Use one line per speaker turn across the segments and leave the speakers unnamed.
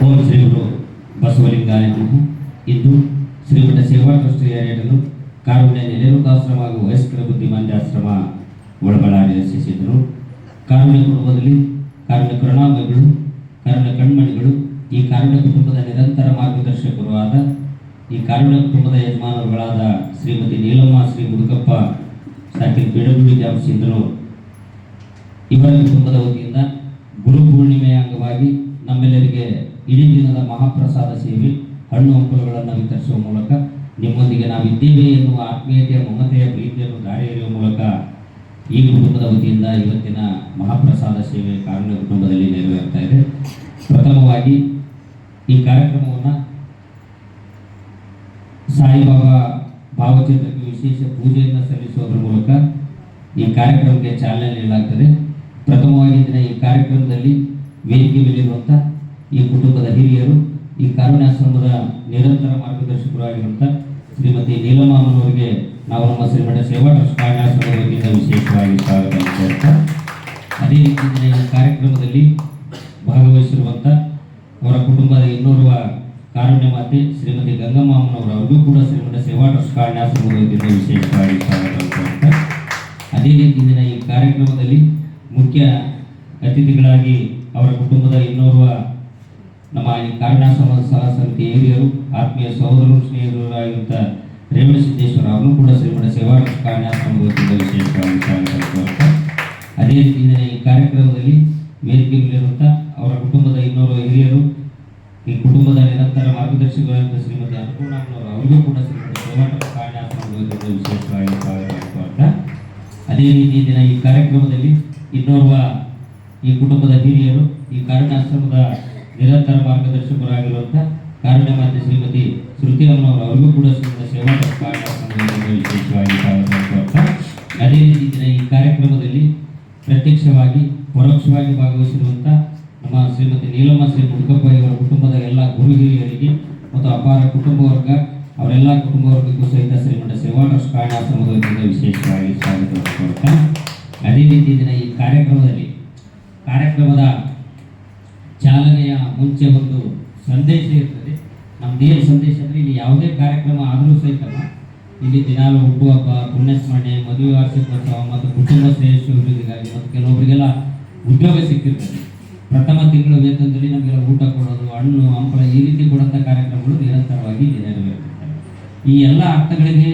ಓಂ ಶ್ರೀ ಗುರು ಬಸವಲಿಂಗಾಯ ನಮಃ. ಇಂದು ಶ್ರೀಮಠ ಸೇವಾ ಟ್ರಸ್ಟ್ ಏರಿಯಾಡಲು ಕಾರುಣ್ಯ ನೆಲೆರುಗಾಶ್ರಮ ಹಾಗೂ ವಯಸ್ಕರ ಬುದ್ಧಿಮಾಂದ್ಯಾಶ್ರಮ ಒಳಬಳ್ಳಾರಿ ರಚಿಸಿದರು ಕಾರುಣ್ಯ ಕುಟುಂಬದಲ್ಲಿ ಕಾರುಣ್ಯ ಕರುಣಾಮಯಗಳು ಕಾರುಣ್ಯ ಕಣ್ಮಣಿಗಳು, ಈ ಕಾರುಣ್ಯ ಕುಟುಂಬದ ನಿರಂತರ ಮಾರ್ಗದರ್ಶಕರು ಆದ ಈ ಕಾರುಣ್ಯ ಕುಟುಂಬದ ಯಜಮಾನರುಗಳಾದ ಶ್ರೀಮತಿ ನೀಲಮ್ಮ ಶ್ರೀ ಮುದುಕಪ್ಪ ಸಾಕಿನ ಪಿಡಬ್ಲ್ಯೂ ಕ್ಯಾಂಪ್ಸಿಂದರು ಇವರ ಕುಟುಂಬದ ವತಿಯಿಂದ ಗುರು ಪೂರ್ಣಿಮೆಯ ಅಂಗವಾಗಿ ನಮ್ಮೆಲ್ಲರಿಗೆ ಇಡೀ ದಿನದ ಮಹಾಪ್ರಸಾದ ಸೇವೆ, ಹಣ್ಣು ಹಂಪಲುಗಳನ್ನು ವಿತರಿಸುವ ಮೂಲಕ ನಿಮ್ಮೊಂದಿಗೆ ನಾವಿದ್ದೇವೆ ಎನ್ನುವ ಆತ್ಮೀಯತೆಯ ಮಮತೆಯ ಪ್ರೀತಿಯನ್ನು ದಾರಿ ಎರೆಯುವ ಮೂಲಕ ಈ ಕುಟುಂಬದ ವತಿಯಿಂದ ಇವತ್ತಿನ ಮಹಾಪ್ರಸಾದ ಸೇವೆ ಕಾರಣ ಕುಟುಂಬದಲ್ಲಿ ನೆರವೇರ್ತಾ ಇದೆ. ಪ್ರಥಮವಾಗಿ ಈ ಕಾರ್ಯಕ್ರಮವನ್ನು ಸಾಯಿಬಾಬಾ ಭಾವಚಿತ್ರಕ್ಕೆ ವಿಶೇಷ ಪೂಜೆಯನ್ನು ಸಲ್ಲಿಸುವುದರ ಮೂಲಕ ಈ ಕಾರ್ಯಕ್ರಮಕ್ಕೆ ಚಾಲನೆ ನೀಡಲಾಗ್ತದೆ. ಪ್ರಥಮವಾಗಿ ಈ ಕಾರ್ಯಕ್ರಮದಲ್ಲಿ ವೇದಿಕೆ ಮೇಲಿರುವಂಥ ಈ ಕುಟುಂಬದ ಹಿರಿಯರು ಈ ಕಾರುಣ್ಯಾಶ್ರಮದ ನಿರಂತರ ಮಾರ್ಗದರ್ಶಕರು ಆಗಿರುವಂಥ ಶ್ರೀಮತಿ ನೀಲಮಾಮನವರಿಗೆ ನಾವು ನಮ್ಮ ಶ್ರೀಮಠ ಸೇವಾ ಟ್ರಸ್ಟ್ ಕಾರುಣ್ಯಾಶ್ರಮದ ವತಿಯಿಂದ ವಿಶೇಷವಾಗಿ ಸ್ವಾಗತ ಮಾಡ್ತಾ ಅದೇ ರೀತಿ ಕಾರ್ಯಕ್ರಮದಲ್ಲಿ ಭಾಗವಹಿಸಿರುವಂಥ ಅವರ ಕುಟುಂಬದ ಇನ್ನೋರ್ವ ಕಾರುಣ್ಯ ಮಾತೆ ಶ್ರೀಮತಿ ಗಂಗಮ್ಮನವರು ಅವ್ರಿಗೂ ಕೂಡ ಶ್ರೀಮಠ ಸೇವಾ ಟ್ರಸ್ಟ್ ಕಾರುಣ್ಯಾಶ್ರಮದ ವತಿಯಿಂದ ವಿಶೇಷವಾಗಿ ಸ್ವಾಗತ ಅದೇ ರೀತಿ ಈ ಕಾರ್ಯಕ್ರಮದಲ್ಲಿ ಮುಖ್ಯ ಅತಿಥಿಗಳಾಗಿ ಅವರ ಕುಟುಂಬದ ಇನ್ನೋರ್ವ ನಮ್ಮ ಈ ಕಾರಣ ಸಹ ಸಮಿತಿ ಹಿರಿಯರು ಆತ್ಮೀಯ ಸಹೋದರರು, ಸ್ನೇಹಿತರಾಗಿದ್ದ ರೇವಣ ಸಿದ್ದೇಶ್ವರ ಅವರು ಕೂಡ ಶ್ರೀಮಠ ಸೇವಾ ವತಿಯಿಂದ ವಿಶೇಷವಾಗಿ ಅದೇ ರೀತಿ ದಿನ ಈ ಕಾರ್ಯಕ್ರಮದಲ್ಲಿ ವೇದಿಕೆ ಮೇಲಿರುವಂಥ ಅವರ ಕುಟುಂಬದ ಇನ್ನೋರ್ವ ಹಿರಿಯರು, ಈ ಕುಟುಂಬದ ನಿರಂತರ ಮಾರ್ಗದರ್ಶಿಗಳಾದ ಶ್ರೀಮತಿ ಅನ್ನಪೂರ್ಣಮ್ಮನವರು ಅವರಿಗೂ ಕೂಡ ಶ್ರೀಮಠ ಸೇವಾಟ ಕಾರ್ಯಾಶ್ರಮದ ವತಿಯಿಂದ ವಿಶೇಷವಾಗಿ ಅದೇ ರೀತಿ ದಿನ ಈ ಕಾರ್ಯಕ್ರಮದಲ್ಲಿ ಇನ್ನೋರ್ವ ಈ ಕುಟುಂಬದ ಹಿರಿಯರು ಈ ಕಾರುಣ್ಯಾಶ್ರಮದ ನಿರಂತರ ಮಾರ್ಗದರ್ಶಕರಾಗಿರುವಂಥ ಕಾರಣ ಮಾತೆ ಶ್ರೀಮತಿ ಶ್ರುತಿ ಅಮ್ಮನವರು ಅವರಿಗೂ ಕೂಡ ಸೇವಾ ವಿಶೇಷವಾಗಿ ಅದೇ ರೀತಿ ದಿನ ಈ ಕಾರ್ಯಕ್ರಮದಲ್ಲಿ ಪ್ರತ್ಯಕ್ಷವಾಗಿ, ಪರೋಕ್ಷವಾಗಿ ಭಾಗವಹಿಸಿರುವಂಥ ನಮ್ಮ ಶ್ರೀಮತಿ ನೀಲಮ್ಮ ಶ್ರೀ ಮುಡುಕಪ್ಪ ಇವರ ಕುಟುಂಬದ ಎಲ್ಲ ಗುರು ಹಿರಿಯರಿಗೆ ಮತ್ತು ಅಪಾರ ಕುಟುಂಬ ವರ್ಗ, ಅವರೆಲ್ಲ ಕುಟುಂಬ ವರ್ಗಕ್ಕೂ ಸಹಿತ ಶ್ರೀಮಠ ಸೇವಾ ಟ್ರಸ್ಟ್ ವತಿಯಿಂದ ವಿಶೇಷವಾಗಿ ಸ್ವಾಗತ ಅದೇ ರೀತಿ ದಿನ ಈ ಕಾರ್ಯಕ್ರಮದಲ್ಲಿ, ಕಾರ್ಯಕ್ರಮದ ಮುಂಚೆ ಒಂದು ಸಂದೇಶ ಇರ್ತದೆ. ನಮ್ದೇನು ಸಂದೇಶ ಅಂದರೆ ಇಲ್ಲಿ ಯಾವುದೇ ಕಾರ್ಯಕ್ರಮ ಆದರೂ ಸಹಿತ ಇಲ್ಲಿ ದಿನಾಲು ಹುಟ್ಟುಹಬ್ಬ, ಪುಣ್ಯಸ್ಮರಣೆ, ಮದುವೆ ವಾರ್ಷಿಕೋತ್ಸವ ಮತ್ತು ಕುಟುಂಬ ಶ್ರೇಷ್ಠ ಅಭಿವೃದ್ಧಿಗಾಗಿ ಮತ್ತು ಕೆಲವೊಬ್ಬರಿಗೆಲ್ಲ ಉದ್ಯೋಗ ಸಿಕ್ಕಿರ್ತದೆ. ಪ್ರಥಮ ತಿಂಗಳು ವೇತನದಲ್ಲಿ ನಮಗೆಲ್ಲ ಊಟ ಕೊಡೋದು, ಹಣ್ಣು, ಹಂಪಲ ಈ ರೀತಿ ಕೊಡುವಂಥ ಕಾರ್ಯಕ್ರಮಗಳು ನಿರಂತರವಾಗಿ ನೆರವೇರುತ್ತವೆ. ಈ ಎಲ್ಲ ಅರ್ಥಗಳಿಗೆ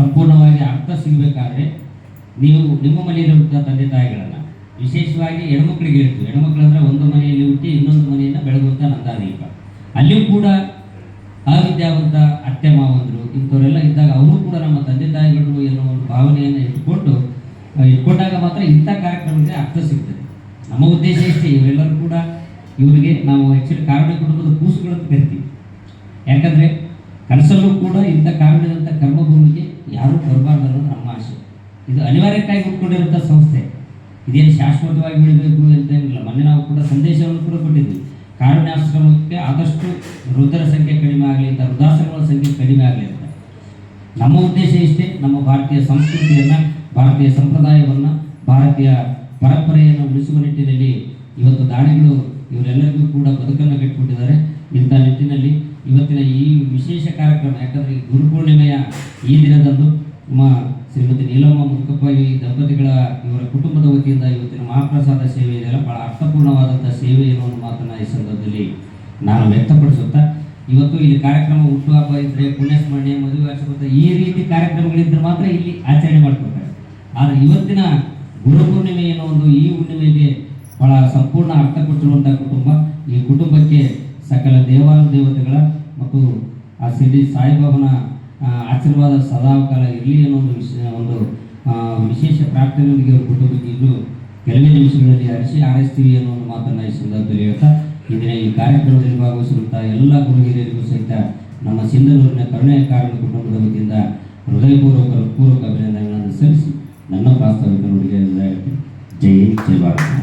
ಸಂಪೂರ್ಣವಾಗಿ ಅರ್ಥ ಸಿಗಬೇಕಾದ್ರೆ ನೀವು ನಿಮ್ಮ ಮನೆಯಲ್ಲಿರುವಂಥ ತಂದೆ ತಾಯಿಗಳನ್ನ ವಿಶೇಷವಾಗಿ ಹೆಣ್ಮಕ್ಳಿಗೆ ಹೇಳ್ತೀವಿ ಹೆಣ್ಮಕ್ಳು ಅಂದ್ರೆ ಒಂದು ಮನೆಯಲ್ಲಿ ಹುಟ್ಟಿ ಇನ್ನೊಂದು ಮನೆಯನ್ನು ಬೆಳಗುವಂಥ ನಂದಾದೀಪ. ಅಲ್ಲಿಯೂ ಕೂಡ ಅವಿದ್ಯಾವಂತ ಅತ್ತೆ ಮಾವಂದರು, ಇಂಥವರೆಲ್ಲ ಇದ್ದಾಗ ಅವರು ಕೂಡ ನಮ್ಮ ತಂದೆ ತಾಯಿಗಳು ಎನ್ನುವ ಒಂದು ಭಾವನೆಯನ್ನು ಇಟ್ಕೊಂಡು ಇಟ್ಕೊಂಡಾಗ ಮಾತ್ರ ಇಂಥ ಕಾರ್ಯಕ್ರಮಕ್ಕೆ ಅರ್ಥ ಸಿಗ್ತದೆ. ನಮ್ಮ ಉದ್ದೇಶ ಇಷ್ಟೇ, ಇವರೆಲ್ಲರೂ ಕೂಡ ಇವರಿಗೆ ನಾವು ಹೆಚ್ಚಿನ ಕಾರಣ ಕುಟುಂಬದ ಕೂಸುಗಳನ್ನು ಕರಿತೀವಿ. ಯಾಕಂದರೆ ಕನಸಲ್ಲೂ ಕೂಡ ಇಂಥ ಕಾರಣದಂಥ ಕರ್ಮಭೂಮಿಗೆ ಯಾರೂ ಬರಬಾರ್ದು ಅನ್ನೋದು ನಮ್ಮ ಆಸೆ ಇದು ಅನಿವಾರ್ಯಕ್ಕಾಗಿ ಉಟ್ಕೊಂಡಿರುವಂಥ ಸಂಸ್ಥೆ. ಇದೇನು ಶಾಶ್ವತವಾಗಿ ಬೆಳಿಬೇಕು ಅಂತ ಏನಿಲ್ಲ. ಮೊನ್ನೆ ನಾವು ಕೂಡ ಸಂದೇಶವನ್ನು ಕೂಡ ಕೊಟ್ಟಿದ್ವಿ. ಕಾರುಣ್ಯಾಶ್ರಮಕ್ಕೆ ಆದಷ್ಟು ವೃದ್ಧರ ಸಂಖ್ಯೆ ಕಡಿಮೆ ಆಗಲಿ ಅಂತ, ವೃದ್ಧಾಶ್ರಮಗಳ ಸಂಖ್ಯೆ ಕಡಿಮೆ ಆಗಲಿ ಅಂತ. ನಮ್ಮ ಉದ್ದೇಶ ಇಷ್ಟೇ, ನಮ್ಮ ಭಾರತೀಯ ಸಂಸ್ಕೃತಿಯನ್ನು, ಭಾರತೀಯ ಸಂಪ್ರದಾಯವನ್ನು, ಭಾರತೀಯ ಪರಂಪರೆಯನ್ನು ಉಳಿಸುವ ನಿಟ್ಟಿನಲ್ಲಿ ಇವತ್ತು ದಾಳಿಗಳು ಇವರೆಲ್ಲರಿಗೂ ಕೂಡ ಬದುಕನ್ನು ಕಟ್ಟಿಕೊಟ್ಟಿದ್ದಾರೆ. ಇಂಥ ನಿಟ್ಟಿನಲ್ಲಿ ಇವತ್ತಿನ ಈ ವಿಶೇಷ ಕಾರ್ಯಕ್ರಮ, ಯಾಕಂದರೆ ಗುರುಪೂರ್ಣಿಮೆಯ ಈ ದಿನದಂದು ನಮ್ಮ ಶ್ರೀಮತಿ ನೀಲಮ್ಮ ಮುದುಕಪ್ಪ ಈ ದಂಪತಿಗಳ, ಇವರ ಕುಟುಂಬದ ವತಿಯಿಂದ ಇವತ್ತಿನ ಮಹಾಪ್ರಸಾದ ಸೇವೆ ಇದೆಲ್ಲ ಬಹಳ ಅರ್ಥಪೂರ್ಣವಾದಂಥ ಸೇವೆ ಎನ್ನುವ ಮಾತನ್ನು ಈ ಸಂದರ್ಭದಲ್ಲಿ ನಾನು ವ್ಯಕ್ತಪಡಿಸುತ್ತಾ. ಇವತ್ತು ಇಲ್ಲಿ ಕಾರ್ಯಕ್ರಮ ಹುಟ್ಟುಹಬ್ಬ ಇದ್ರೆ, ಪುಣ್ಯಸ್ಮರಣೆ, ಮದುವೆ ವಾರ್ಷಿಕೋತ್ಸವ ಈ ರೀತಿ ಕಾರ್ಯಕ್ರಮಗಳಿದ್ರೆ ಮಾತ್ರ ಇಲ್ಲಿ ಆಚರಣೆ ಮಾಡ್ಕೊಳ್ತಾರೆ. ಆದರೆ ಇವತ್ತಿನ ಗುರು ಪೂರ್ಣಿಮೆ ಅನ್ನೋ ಒಂದು ಈ ಹುಣ್ಣಿಮೆಗೆ ಬಹಳ ಸಂಪೂರ್ಣ ಅರ್ಥ ಕೊಟ್ಟಿರುವಂಥ ಕುಟುಂಬ. ಈ ಕುಟುಂಬಕ್ಕೆ ಸಕಲ ದೇವಾನುದೇವತೆಗಳ ಮತ್ತು ಆ ಸಿಡಿ ಸಾಯಿಬಾಬನ ಆಶೀರ್ವಾದ ಸದಾಕಾಲ ಇರಲಿ ಅನ್ನೋ ಒಂದು ವಿಷಯ ಒಂದು ವಿಶೇಷ ಪ್ರಾರ್ಥನೆಯೊಂದಿಗೆ ಅವರು ಕುಟುಂಬಕ್ಕೆ ಬಂದಿದ್ದು ಕೆಲವೇ ನಿಮಿಷಗಳಲ್ಲಿ ಹರಿಸಿ ಆರೈಸ್ತೀವಿ ಅನ್ನೋ ಒಂದು ಮಾತನ್ನು ಈ ಸಂದರ್ಭದಲ್ಲಿ ಹೇಳ್ತಾ, ಈ ಈ ಕಾರ್ಯಕ್ರಮದಲ್ಲಿ ಭಾಗವಹಿಸಿರುತ್ತಾ ಎಲ್ಲ ಗುರು ಹಿರಿಯರಿಗೂ ಸಹಿತ ನಮ್ಮ ಸಿಂಧನೂರಿನ ಕರುಣೆಯ ಕಾರಣ ಕುಟುಂಬದ ವತಿಯಿಂದ ಹೃದಯಪೂರ್ವಕ, ಪೂರ್ವಕ ಅಭಿನಂದನೆಗಳನ್ನು ಸಲ್ಲಿಸಿ, ನನ್ನ ಪ್ರಾಸ್ತಾವಿಕ ನುಡಿಗೆ ಜೈ ಜೈ ಭಾರತ.